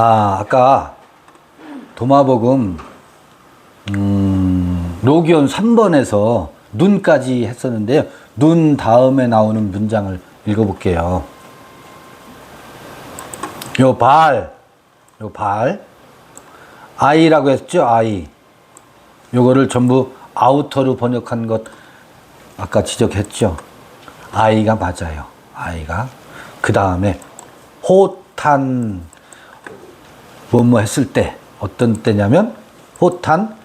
아, 아까 도마복음 음, 로기온 3번에서 눈까지 했었는데요. 눈 다음에 나오는 문장을 읽어볼게요. 요 발, 요 발, 아이라고 했죠, 아이. 요거를 전부 아우터로 번역한 것 아까 지적했죠. 아이가 맞아요. 아이가. 그 다음에 호탄 뭐뭐 했을 때 어떤 때냐면 호탄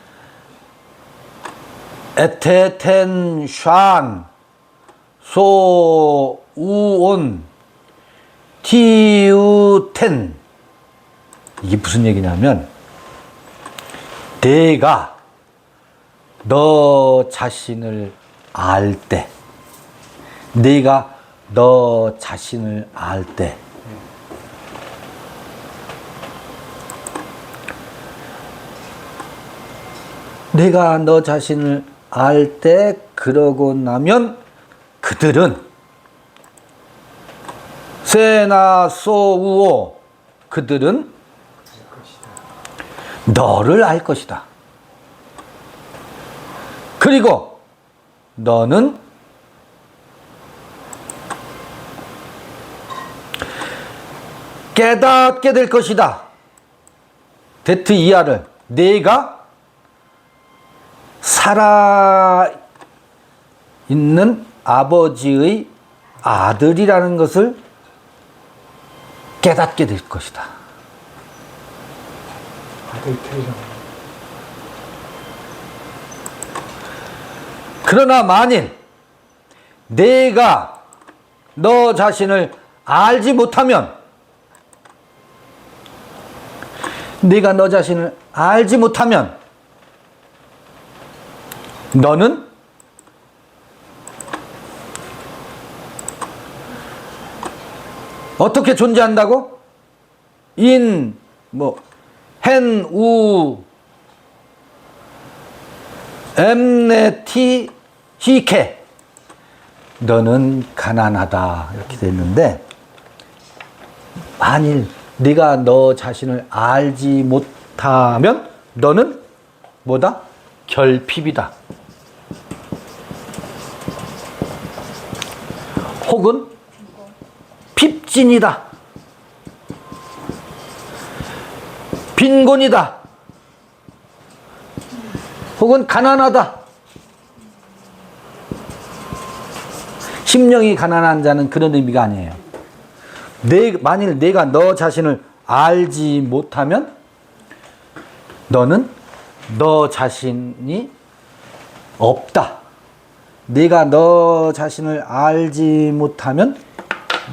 에테텐 샨 소우온 티우텐. 이게 무슨 얘기냐면 내가 너 자신을 알 때, 내가 너 자신을 알 때, 내가 너 자신을 알 때 그러고 나면 그들은 세나 소우오 그들은 너를 알 것이다. 그리고 너는 깨닫게 될 것이다. 데트 이하를 내가 살아 있는 아버지의 아들이라는 것을 깨닫게 될 것이다. 그러나 만일 내가 너 자신을 알지 못하면 내가 너 자신을 알지 못하면 너는 어떻게 존재한다고? 인, 뭐, hen, 우, 엠네 티, 히케. 너는 가난하다. 이렇게 돼 있는데, 만일 네가 너 자신을 알지 못하면 너는 뭐다? 결핍이다. 혹은 핍진이다. 빈곤이다. 혹은 가난하다. 심령이 가난한 자는 그런 의미가 아니에요. 내, 만일 내가 너 자신을 알지 못하면 너는 너 자신이 없다. 내가 너 자신을 알지 못하면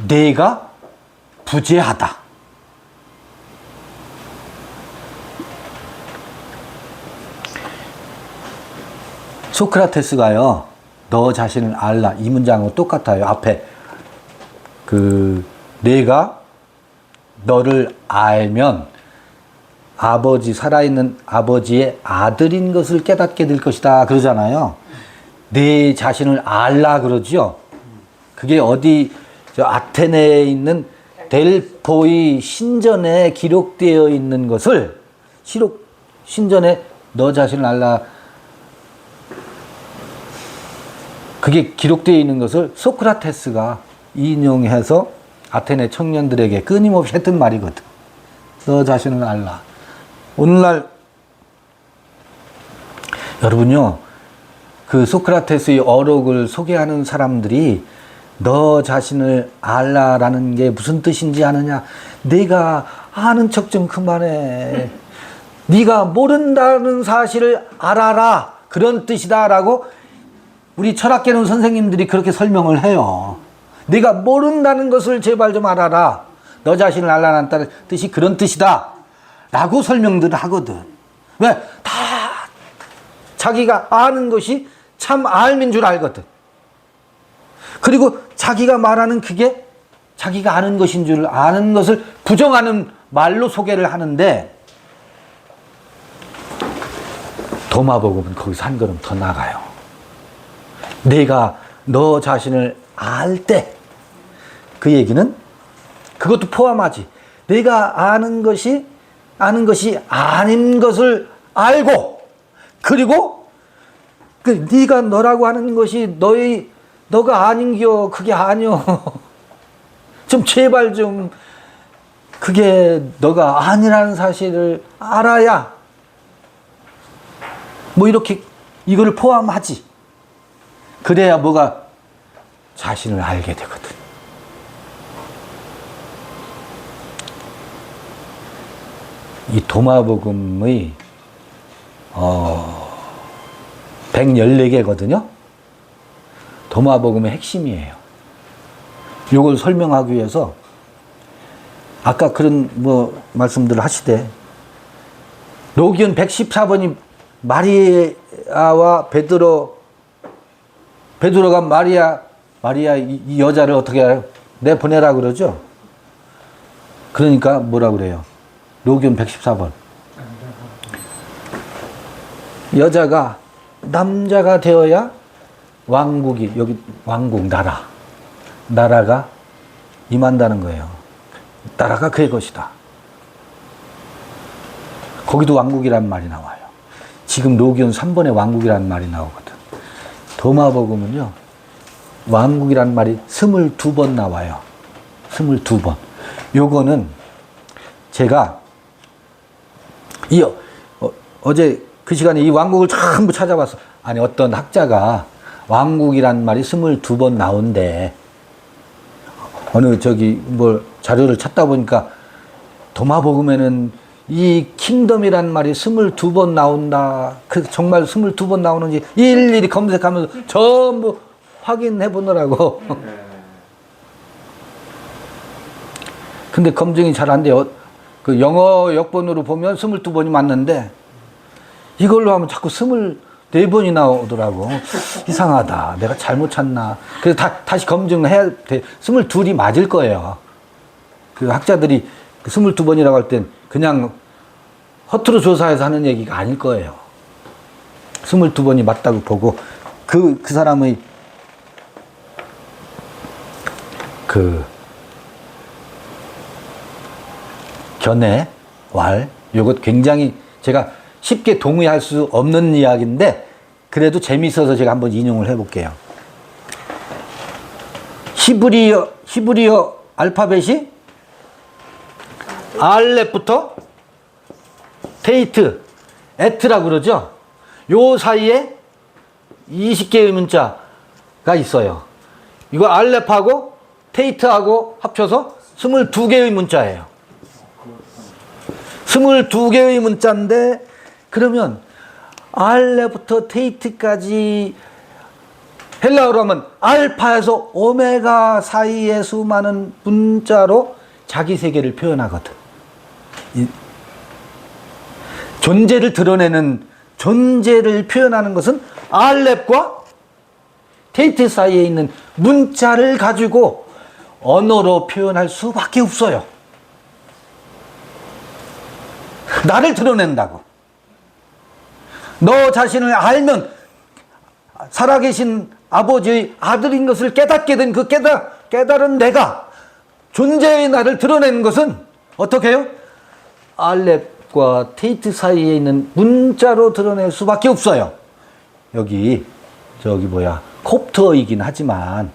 내가 부재하다. 소크라테스가요, 너 자신을 알라. 이 문장하고 똑같아요. 앞에. 그, 내가 너를 알면 아버지, 살아있는 아버지의 아들인 것을 깨닫게 될 것이다. 그러잖아요. 내 자신을 알라 그러죠. 그게 어디, 저 아테네에 있는 델포이 신전에 기록되어 있는 것을, 시록, 신전에 너 자신을 알라 그게 기록되어 있는 것을 소크라테스가 인용해서 아테네 청년들에게 끊임없이 했던 말이거든. 너 자신을 알라. 오늘날 여러분요, 그 소크라테스의 어록을 소개하는 사람들이 너 자신을 알라라는 게 무슨 뜻인지 아느냐? 내가 아는 척 좀 그만해. 네가 모른다는 사실을 알아라. 그런 뜻이다라고 우리 철학계는 선생님들이 그렇게 설명을 해요. 네가 모른다는 것을 제발 좀 알아라. 너 자신을 알라는 뜻이 그런 뜻이다. 라고 설명들을 하거든. 왜? 다 자기가 아는 것이 참 알민 줄 알거든. 그리고 자기가 말하는 그게 자기가 아는 것인 줄 아는 것을 부정하는 말로 소개를 하는데 도마복음은 거기서 한 걸음 더 나가요. 내가 너 자신을 알 때 그 얘기는 그것도 포함하지. 내가 아는 것이 아는 것이 아닌 것을 알고 그리고 그 네가 너라고 하는 것이 너의 너가 아닌겨 그게 아니여 좀 제발 좀 그게 너가 아니라는 사실을 알아야 뭐 이렇게 이거를 포함하지. 그래야 뭐가 자신을 알게 되거든. 이 도마복음의 어 114개거든요. 도마복음의 핵심이에요. 요걸 설명하기 위해서 아까 그런 뭐 말씀들을 하시되 로기온 114번이 마리아와 베드로 베드로가 마리아 마리아 이, 이 여자를 어떻게 알아요? 내 보내라 그러죠. 그러니까 뭐라 그래요? 로기온 114번. 여자가 남자가 되어야 왕국이 여기 왕국 나라 나라가 임한다는 거예요. 나라가 그의 것이다. 거기도 왕국이란 말이 나와요. 지금 로기온 3번에 왕국이란 말이 나오거든. 도마복음은요. 왕국이란 말이 22번 나와요. 22번. 요거는 제가 이 어, 어제 그 시간에 이 왕국을 전부 찾아봤어. 아니 어떤 학자가 왕국이란 말이 22번 나온대. 어느 저기 뭘 자료를 찾다 보니까 도마복음에는 이 킹덤이란 말이 22번 나온다. 그 정말 22번 나오는지 일일이 검색하면서 전부 확인해 보느라고. 근데 검증이 잘 안 돼요. 그 영어 역본으로 보면 22번이 맞는데 이걸로 하면 자꾸 24번이 나 오더라고. 이상하다. 내가 잘못 찾나. 그래서 다, 다시 검증해야 돼. 22이 맞을 거예요. 그 학자들이 그 22번이라고 할 땐 그냥 허투루 조사해서 하는 얘기가 아닐 거예요. 22번이 맞다고 보고 그, 그 사람의 그 견해, 왈, 요것 굉장히 제가 쉽게 동의할 수 없는 이야기인데 그래도 재미있어서 제가 한번 인용을 해볼게요. 히브리어, 히브리어 알파벳이 알렛부터 테이트, 에트라 그러죠? 요 사이에 20개의 문자가 있어요. 이거 알렙하고 테이트하고 합쳐서 22개의 문자예요. 22개의 문자인데 그러면 알레부터 테이트까지 헬라어로 하면 알파에서 오메가 사이의 수많은 문자로 자기 세계를 표현하거든. 이 존재를 드러내는 존재를 표현하는 것은 알렙과 테이트 사이에 있는 문자를 가지고 언어로 표현할 수밖에 없어요. 나를 드러낸다고. 너 자신을 알면 살아계신 아버지의 아들인 것을 깨닫게 된 그 깨달, 깨달은 내가 존재의 나를 드러내는 것은 어떻게 해요? 알렙과 테이트 사이에 있는 문자로 드러낼 수밖에 없어요. 여기, 저기 뭐야, 콥터이긴 하지만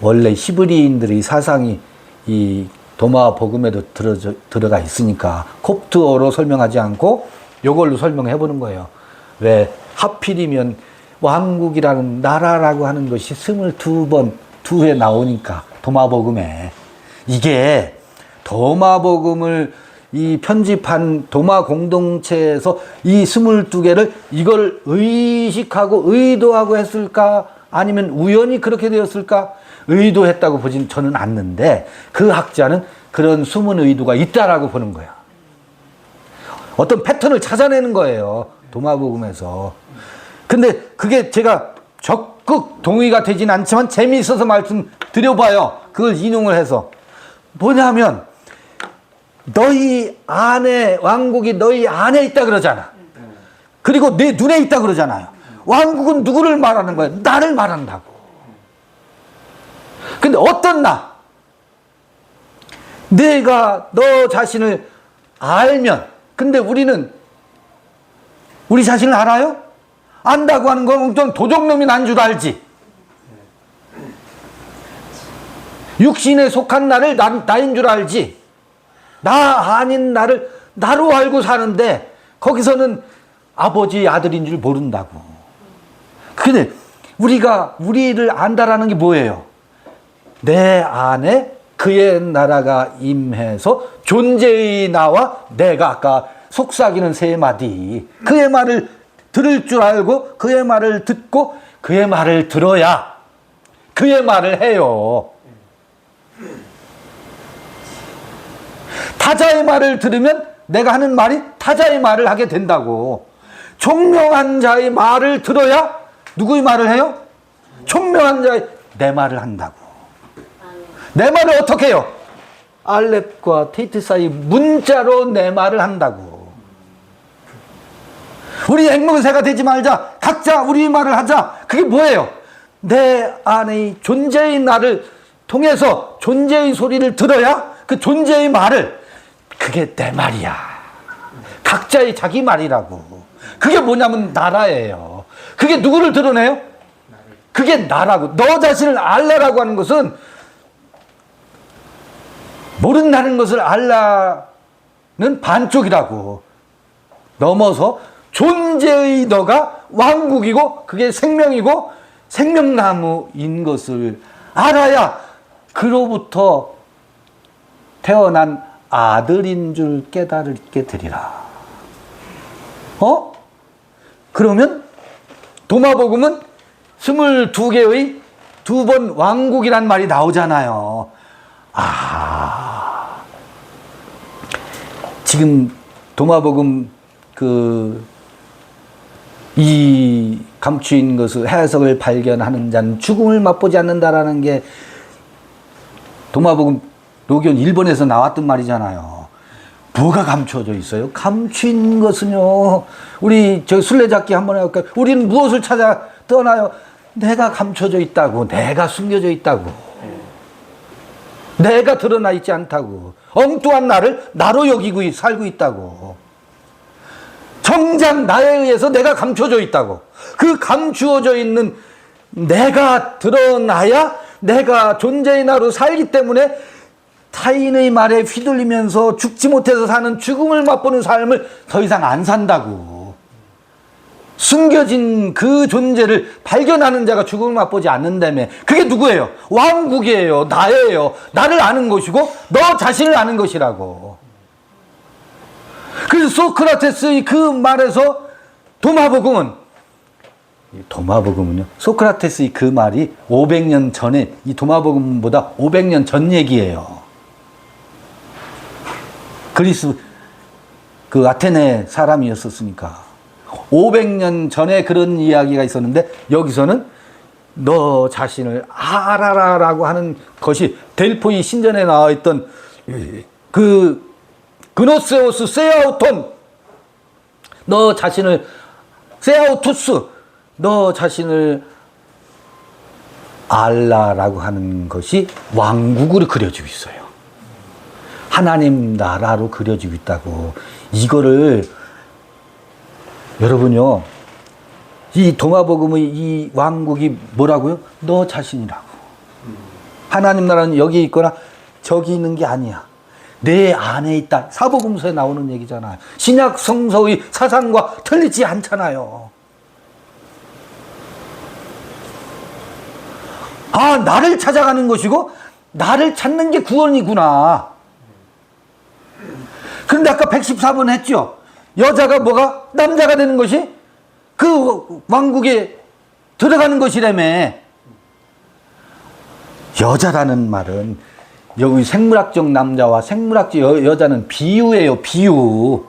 원래 히브리인들의 사상이 이 도마 복음에도 들어, 들어가 있으니까 콥트어로 설명하지 않고 요걸로 설명해 보는 거예요. 왜 하필이면 왕국이라는 나라라고 하는 것이 22번 두 회 나오니까 도마 복음에 이게 도마 복음을 이 편집한 도마 공동체에서 이 22개를 이걸 의식하고 의도하고 했을까 아니면 우연히 그렇게 되었을까 의도했다고 보진 저는 않는데 그 학자는 그런 숨은 의도가 있다라고 보는 거야. 어떤 패턴을 찾아내는 거예요. 도마복음에서. 근데 그게 제가 적극 동의가 되진 않지만 재미있어서 말씀드려봐요. 그걸 인용을 해서. 뭐냐면 너희 안에 왕국이 너희 안에 있다 그러잖아. 그리고 내 눈에 있다 그러잖아요. 왕국은 누구를 말하는 거야? 나를 말한다고. 근데 어떤 나? 내가 너 자신을 알면 근데 우리는 우리 자신을 알아요? 안다고 하는 건 엉뚱한 도적놈이 난 줄 알지. 육신에 속한 나를 나, 나인 줄 알지. 나 아닌 나를 나로 알고 사는데 거기서는 아버지 아들인 줄 모른다고. 근데 우리가 우리를 안다라는 게 뭐예요? 내 안에 그의 나라가 임해서 존재의 나와 내가 아까 속삭이는 세 마디 그의 말을 들을 줄 알고 그의 말을 듣고 그의 말을 들어야 그의 말을 해요. 타자의 말을 들으면 내가 하는 말이 타자의 말을 하게 된다고. 총명한 자의 말을 들어야 누구의 말을 해요? 총명한 자의 내 말을 한다고. 내 말을 어떻게 해요? 알렙과 테이트 사이 문자로 내 말을 한다고. 우리 앵무새가 되지 말자. 각자 우리 말을 하자. 그게 뭐예요? 내 안의 존재의 나를 통해서 존재의 소리를 들어야 그 존재의 말을 그게 내 말이야. 각자의 자기 말이라고. 그게 뭐냐면 나라예요. 그게 누구를 드러내요? 그게 나라고. 너 자신을 알라라고 하는 것은 모른다는 것을 알라는 반쪽이라고. 넘어서 존재의 너가 왕국이고 그게 생명이고 생명나무인 것을 알아야 그로부터 태어난 아들인 줄 깨달게 되리라. 어? 그러면 도마복음은 22개의 두 번 왕국이란 말이 나오잖아요. 아. 지금 도마복음 그 이 감추인 것을 해석을 발견하는 자는 죽음을 맛보지 않는다라는 게 도마복음 노견 1번에서 나왔던 말이잖아요. 뭐가 감춰져 있어요? 감추인 것은요. 우리 저 술래잡기 한번 해볼까요? 우리는 무엇을 찾아 떠나요? 내가 감춰져 있다고. 내가 숨겨져 있다고. 내가 드러나 있지 않다고. 엉뚱한 나를 나로 여기고 살고 있다고. 정작 나에 의해서 내가 감춰져 있다고. 그 감추어져 있는 내가 드러나야 내가 존재의 나로 살기 때문에 타인의 말에 휘둘리면서 죽지 못해서 사는 죽음을 맛보는 삶을 더 이상 안 산다고. 숨겨진 그 존재를 발견하는 자가 죽음을 맛보지 않는다며. 그게 누구예요? 왕국이에요. 나예요. 나를 아는 것이고 너 자신을 아는 것이라고. 그래서 소크라테스의 그 말에서 도마복음은 이 도마복음은요. 소크라테스의 그 말이 500년 전에 이 도마복음보다 500년 전 얘기예요. 그리스 그 아테네 사람이었었으니까 500년 전에 그런 이야기가 있었는데 여기서는 너 자신을 알아라라고 하는 것이 델포이 신전에 나와 있던 그 그노세오스 세아우톤 너 자신을 세아우투스 너 자신을 알라라고 하는 것이 왕국으로 그려지고 있어요. 하나님 나라로 그려지고 있다고. 이거를 여러분요. 이 동화복음의 이 왕국이 뭐라고요? 너 자신이라고. 하나님 나라는 여기 있거나 저기 있는 게 아니야. 내 안에 있다. 사복음서에 나오는 얘기잖아요. 신약 성서의 사상과 틀리지 않잖아요. 아, 나를 찾아가는 것이고, 나를 찾는 게 구원이구나. 그런데 아까 114번 했죠? 여자가 뭐가? 남자가 되는 것이 그 왕국에 들어가는 것이라며. 여자라는 말은 여기 생물학적 남자와 생물학적 여, 여자는 비유예요, 비유.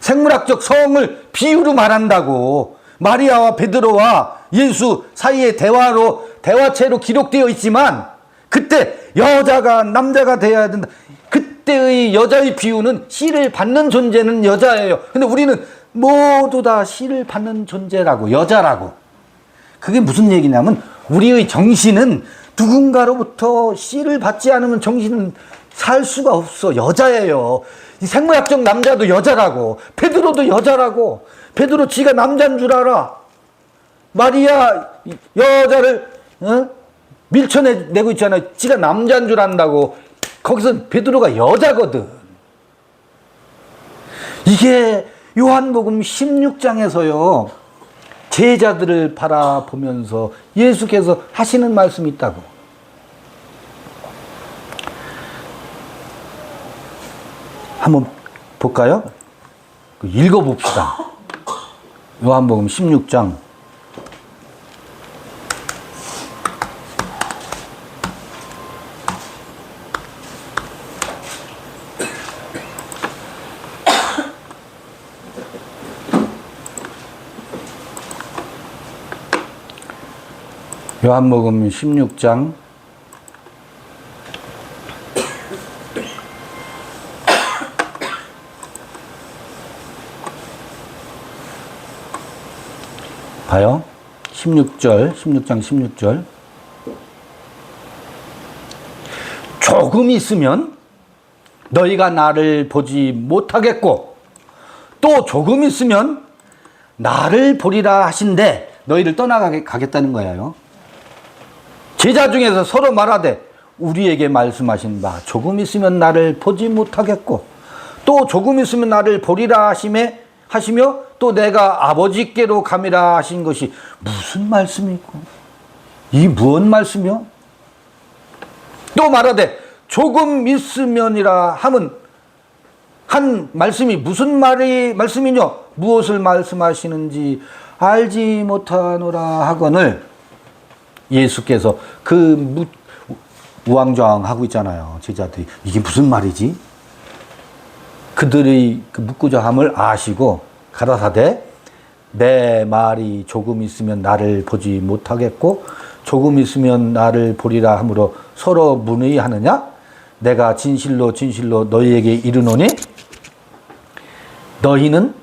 생물학적 성을 비유로 말한다고. 마리아와 베드로와 예수 사이의 대화로, 대화체로 기록되어 있지만, 그때 여자가 남자가 되어야 된다. 그때의 여자의 비유는 씨를 받는 존재는 여자예요. 근데 우리는 모두 다 씨를 받는 존재라고, 여자라고. 그게 무슨 얘기냐면, 우리의 정신은 누군가로부터 씨를 받지 않으면 정신은 살 수가 없어. 여자예요. 이 생물학적 남자도 여자라고. 베드로도 여자라고. 베드로 지가 남자인 줄 알아. 마리아 이 여자를 어? 밀쳐내고 있잖아요. 지가 남자인 줄 안다고. 거기서 베드로가 여자거든. 이게 요한복음 16장에서요. 제자들을 바라보면서 예수께서 하시는 말씀이 있다고. 한번 볼까요? 그 읽어봅시다. 요한복음 16장. 요한복음 16장 봐요. 16절, 16장 16절. 조금 있으면 너희가 나를 보지 못하겠고 또 조금 있으면 나를 보리라 하신데 너희를 떠나가겠다는 거예요. 제자 중에서 서로 말하되 우리에게 말씀하신 바 조금 있으면 나를 보지 못하겠고 또 조금 있으면 나를 보리라 하심에 하시며 또 내가 아버지께로 감이라 하신 것이 무슨 말씀이고 이 무엇 말씀이요? 또 말하되 조금 있으면이라 함은 한 말씀이 무슨 말이 말씀이뇨? 무엇을 말씀하시는지 알지 못하노라 하거늘 예수께서 그 무, 우왕좌왕 하고 있잖아요. 제자들이 이게 무슨 말이지? 그들의 그 묻고자 함을 아시고 가라사대 내 말이 조금 있으면 나를 보지 못하겠고 조금 있으면 나를 보리라 하므로 서로 문의하느냐? 내가 진실로 진실로 너희에게 이르노니 너희는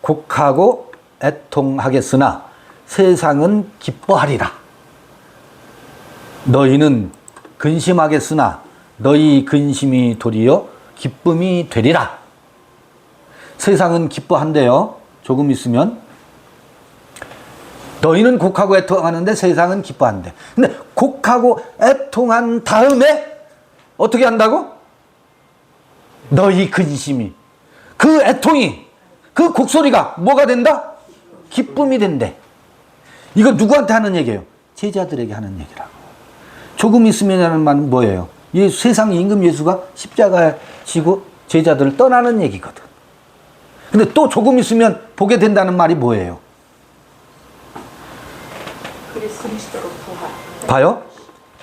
곡하고 애통하겠으나 세상은 기뻐하리라. 너희는 근심하겠으나 너희 근심이 도리어 기쁨이 되리라. 세상은 기뻐한대요. 조금 있으면. 너희는 곡하고 애통하는데 세상은 기뻐한대. 근데 곡하고 애통한 다음에 어떻게 한다고? 너희 근심이. 그 애통이, 그 곡소리가 뭐가 된다? 기쁨이 된대. 이거 누구한테 하는 얘기예요? 제자들에게 하는 얘기라고. 조금 있으면이라는 말은 뭐예요? 예수, 세상 임금 예수가 십자가에 지고 제자들을 떠나는 얘기거든. 근데 또 조금 있으면 보게 된다는 말이 뭐예요? 봐요?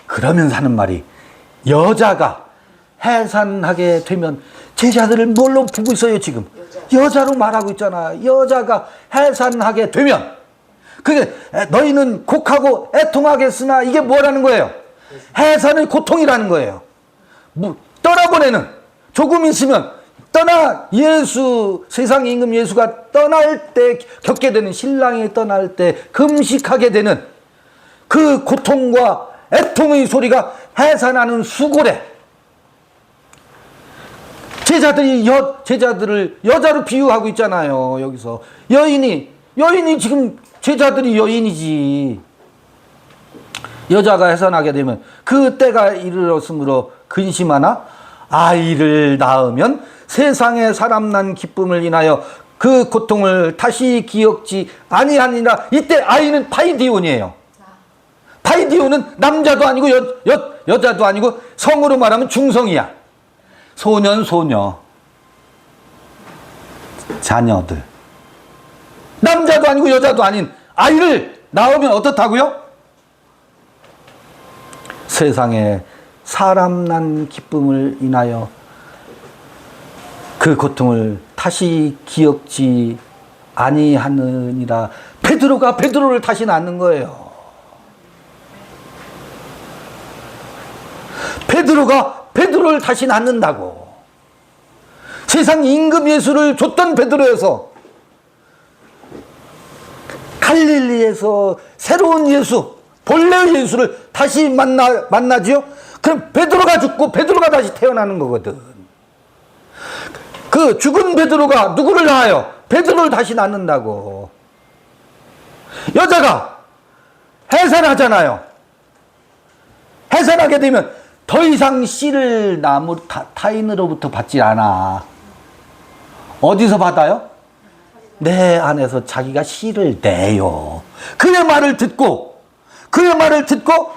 그러면서 하는 말이 여자가 해산하게 되면 제자들을 뭘로 보고 있어요 지금? 여자 로 말하고 있잖아. 여자가 해산하게 되면 그게 너희는 곡하고 애통하겠으나 이게 뭐라는 거예요? 해산의 고통이라는 거예요. 뭐, 떠나보내는 조금 있으면 떠나 예수 세상 임금 예수가 떠날 때 겪게 되는 신랑이 떠날 때 금식하게 되는 그 고통과 애통의 소리가 해산하는 수고래. 제자들이 여 제자들을 여자로 비유하고 있잖아요. 여기서 여인이 여인이 지금 제자들이 여인이지. 여자가 해산하게 되면 그 때가 이르렀으므로 근심하나 아이를 낳으면 세상에 사람 난 기쁨을 인하여 그 고통을 다시 기억지 아니하니라 이때 아이는 파이디온이에요. 파이디온은 남자도 아니고 여, 여, 여자도 아니고 성으로 말하면 중성이야. 소년 소녀 자녀들 남자도 아니고 여자도 아닌 아이를 낳으면 어떻다고요? 세상에 사람 난 기쁨을 인하여 그 고통을 다시 기억지 아니하느니라 베드로가 베드로를 다시 낳는 거예요. 베드로가 베드로를 다시 낳는다고. 세상 임금 예수를 줬던 베드로에서 갈릴리에서 새로운 예수, 본래의 예수를 다시 만나, 만나지요? 그럼 베드로가 죽고 베드로가 다시 태어나는 거거든. 그 죽은 베드로가 누구를 낳아요? 베드로를 다시 낳는다고. 여자가 해산하잖아요. 해산하게 되면 더 이상 씨를 나무 타, 타인으로부터 받지 않아. 어디서 받아요? 내 안에서 자기가 씨를 내요. 그의 말을 듣고 그의 말을 듣고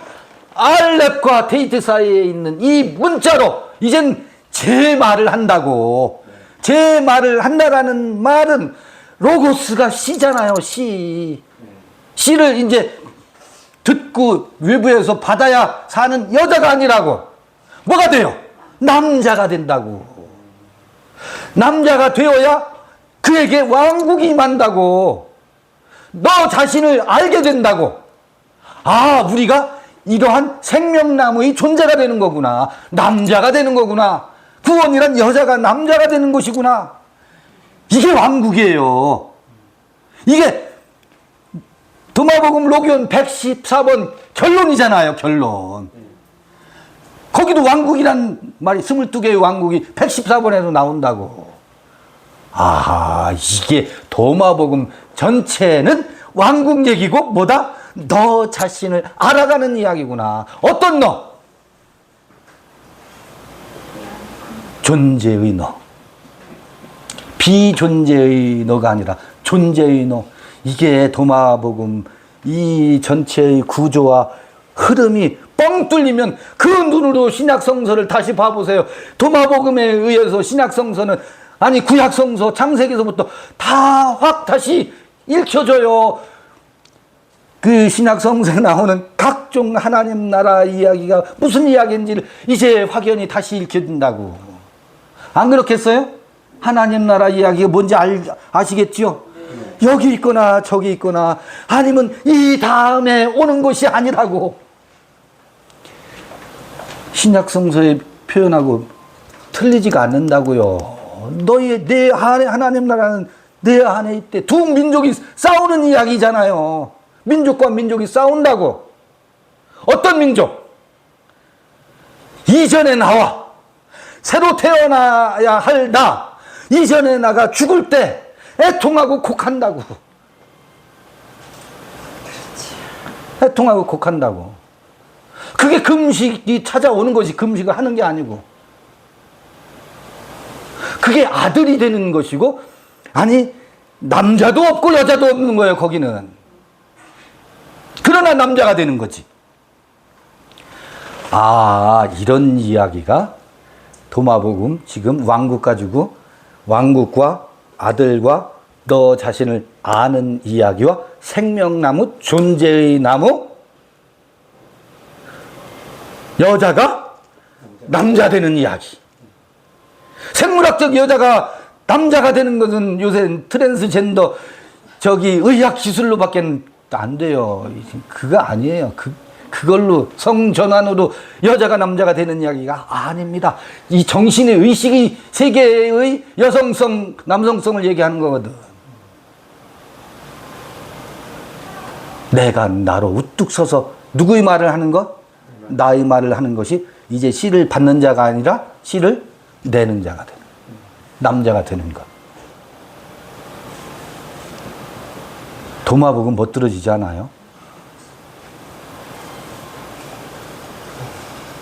알렙과 데이트 사이에 있는 이 문자로 이젠 제 말을 한다고. 제 말을 한다라는 말은 로고스가 씨잖아요, 씨. 씨를 이제 듣고 외부에서 받아야 사는 여자가 아니라고. 뭐가 돼요? 남자가 된다고. 남자가 되어야 그에게 왕국이 임한다고. 너 자신을 알게 된다고. 아, 우리가 이러한 생명나무의 존재가 되는 거구나. 남자가 되는 거구나. 구원이란 여자가 남자가 되는 것이구나. 이게 왕국이에요. 이게 도마복음 로기온 114번 결론이잖아요, 결론. 거기도 왕국이란 말이 22개의 왕국이 114번에도 나온다고. 아, 이게 도마복음 전체는 왕국 얘기고 뭐다? 너 자신을 알아가는 이야기구나. 어떤 너? 존재의 너. 비존재의 너가 아니라 존재의 너. 이게 도마복음 이 전체의 구조와 흐름이 뻥 뚫리면 그 눈으로 신약성서를 다시 봐보세요. 도마복음에 의해서 신약성서는 아니 구약성서 창세기서부터 다 확 다시 읽혀져요. 그 신약 성서에 나오는 각종 하나님 나라 이야기가 무슨 이야기인지를 이제 확연히 다시 읽혀진다고. 안 그렇겠어요? 하나님 나라 이야기가 뭔지 알, 아시겠죠? 여기 있거나 저기 있거나 아니면 이 다음에 오는 것이 아니라고. 신약 성서에 표현하고 틀리지가 않는다고요. 너희 내 안에 하나님 나라는 내 안에 있대. 두 민족이 싸우는 이야기잖아요. 민족과 민족이 싸운다고. 어떤 민족? 이전에 나와 새로 태어나야 할 나. 이전에 나가 죽을 때 애통하고 곡한다고. 애통하고 곡한다고. 그게 금식이 찾아오는 것이 금식을 하는 게 아니고. 그게 아들이 되는 것이고, 아니, 남자도 없고 여자도 없는 거예요, 거기는. 그러나 남자가 되는 거지. 아, 이런 이야기가 도마복음 지금 왕국 가지고 왕국과 아들과 너 자신을 아는 이야기와 생명나무, 존재의 나무, 여자가 남자 되는 이야기. 생물학적 여자가 남자가 되는 것은 요새 트랜스젠더 저기 의학 기술로밖에 안 돼요. 그거 아니에요. 그 그걸로 성전환으로 여자가 남자가 되는 이야기가 아닙니다. 이 정신의 의식이 세계의 여성성, 남성성을 얘기하는 거거든. 내가 나로 우뚝 서서 누구의 말을 하는 것? 나의 말을 하는 것이 이제 씨를 받는 자가 아니라 씨를 내는 자가 되는 남자가 되는 것. 도마복음 못 들어지지 않아요?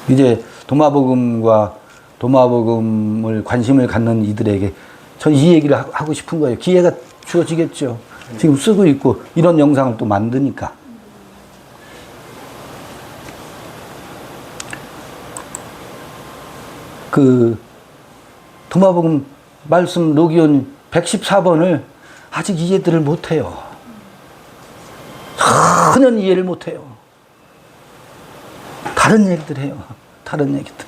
이제 도마복음과 도마복음을 관심을 갖는 이들에게 전 이 얘기를 하- 하고 싶은 거예요. 기회가 주어지겠죠. 지금 쓰고 있고 이런 영상을 또 만드니까. 그 도마복음 말씀 로기온 114번을 아직 이해들을 못해요. 전혀 이해를 못해요. 다른 얘기들 해요. 다른 얘기들.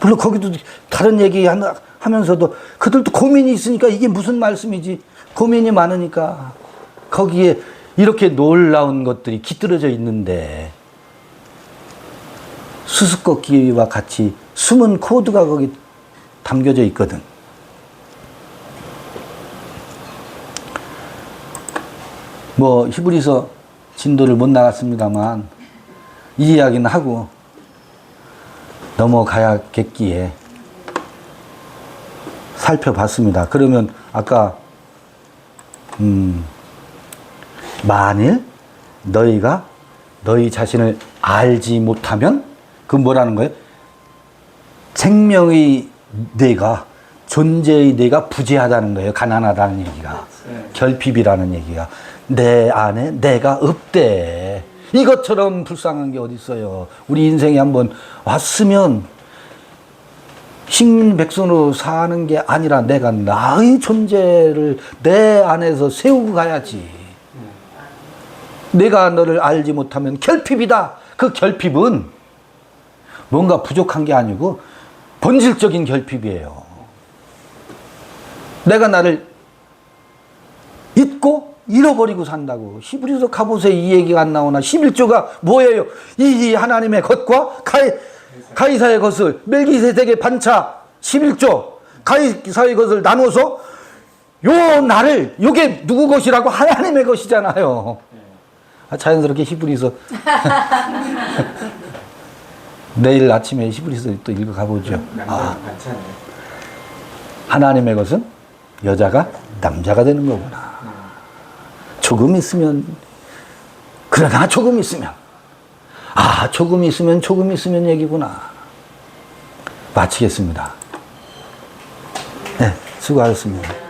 물론 거기도 다른 얘기 하나- 하면서도 그들도 고민이 있으니까 이게 무슨 말씀이지. 고민이 많으니까 거기에 이렇게 놀라운 것들이 깃들어져 있는데 수수께끼와 같이 숨은 코드가 거기 담겨져 있거든. 뭐 히브리서 진도를 못 나갔습니다만 이 이야기는 하고 넘어가야겠기에 살펴봤습니다. 그러면 아까 음, 만일 너희가 너희 자신을 알지 못하면 그 뭐라는 거예요? 생명의 내가 존재의 내가 부재하다는 거예요. 가난하다는 얘기가 결핍이라는 얘기가 내 안에 내가 없대. 이것처럼 불쌍한 게 어디 있어요? 우리 인생에 한번 왔으면 식민백성으로 사는 게 아니라 내가 나의 존재를 내 안에서 세우고 가야지. 내가 너를 알지 못하면 결핍이다. 그 결핍은 뭔가 부족한 게 아니고 본질적인 결핍이에요. 내가 나를 잊고 잃어버리고 산다고. 히브리서 가보세 이 얘기가 안 나오나? 11조가 뭐예요? 이 하나님의 것과 가이, 가이사의 것을 멜기세덱의 반차 11조 가이사의 것을 나눠서 요 나를 요게 누구 것이라고 하나님의 것이잖아요. 아, 자연스럽게 히브리서 내일 아침에 히브리서 또 읽어 가 보죠. 아. 하나님의 것은 여자가 남자가 되는 거구나. 조금 있으면 그러나 조금 있으면 아 조금 있으면 조금 있으면 얘기구나. 마치겠습니다. 네, 수고하셨습니다.